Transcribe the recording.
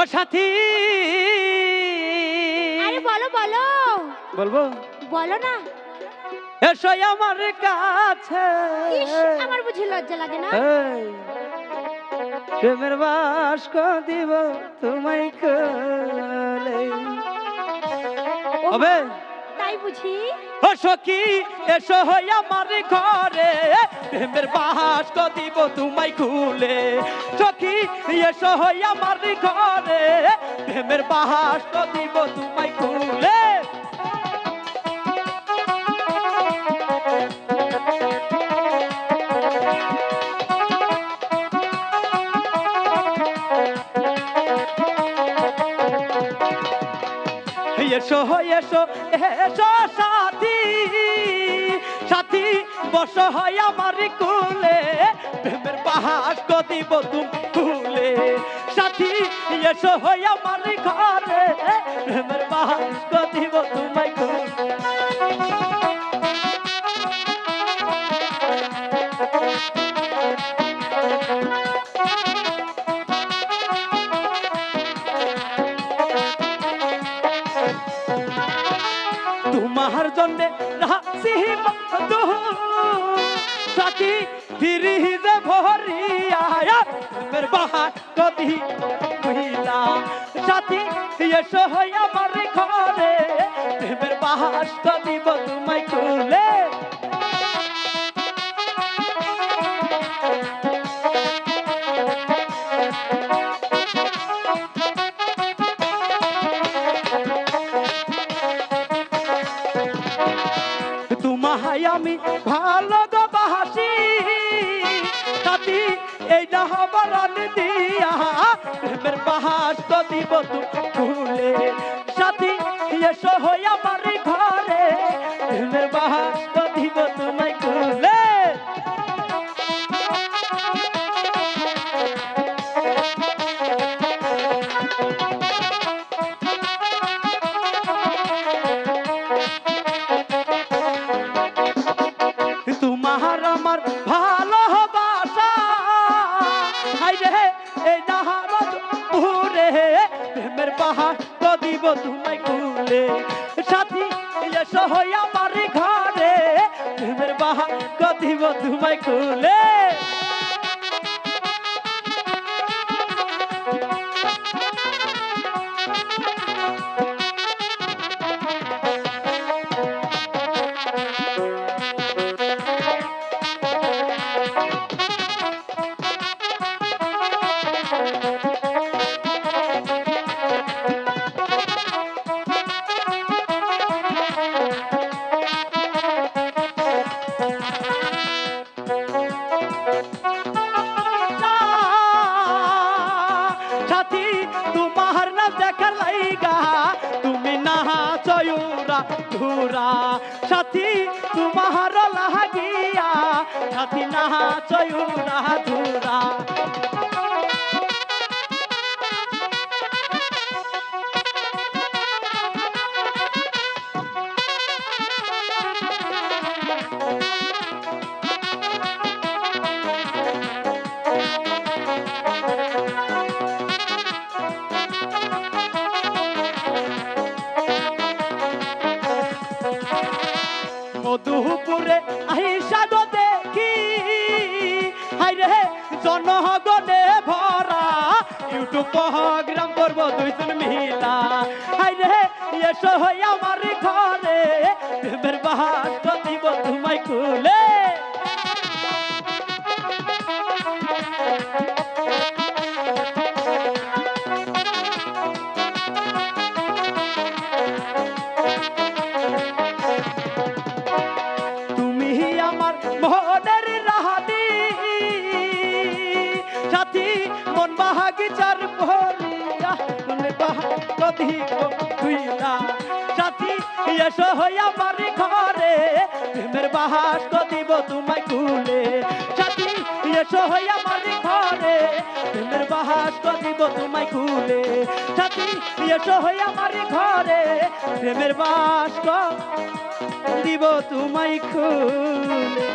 ও সাথী আরে বলো বলো। বলব? বলো না। এসো আমার কাছে। আমার বুঝি লজ্জা লাগে না? প্রেমের দিব তোমায় কোলে হবে? তাই বুঝি? সখী এসো হই আমার ঘরে। প্রেমের বাস্ক দিব তোমায় খুলে। সখি এসো হই আমার ঘরে। প্রেমের বাস্ক দিব তোমায় খুলে। এসো এসো এসো সাথী। সাথী, বস হয় আমার কুলে। প্রেমের পাহাড় দিব তুম কুলে সাথী, এসো হয় আমার ঘরে। প্রেমের পাহাড় দিব রাখছি বন্ধু সাথী ফিরি যে ভরিয়া প্রেমের বাহার কদি কহিলা সাথী এসো হই আমার ঘরে প্রেমের বাহার দিব তোমায় খুলে তোমায় আমি ভালো গো হাসি তাতি, এই না হবার দিয়া প্রেমের বাহাস তো দিব তুমি খুলে। সাথী, এসো হই আমার হাই এই নাহাবত পুরে প্রেমের পাহাড় তো দিব তোমায় কুলে সাথী এসো হই আমার ঘরে প্রেমের পাহাড় তো দিব তোমায় কুলে সাথী, তোমার না দেখার লাইগা। তুমি না চয়ুরা ধুরা সাথী, তোমার লাগিয়া। সাথী না চয়ুরা ধুরা মধুপুরে আহিসা গো দেখি। হাই রে জনগণে ভরা ইউটিউব প্রোগ্রাম করব দুইজন মিলা। হাই রে এসো হই আমার ঘরে দেবের বাহার দিব তোমায় খুলে বাহাগিচার ভরিয়া মন বাহাগি তুইলা সাথী এসো হই আমার ঘরে, প্রেমের বাহাস তো দিব তোমায় কুলে। সাথী এসো হই আমার ঘরে, প্রেমের বাহাস তো দিব তোমায় কুলে। সাথী এসো হই আমার ঘরে, প্রেমের বাস দিব তোমায় খুলে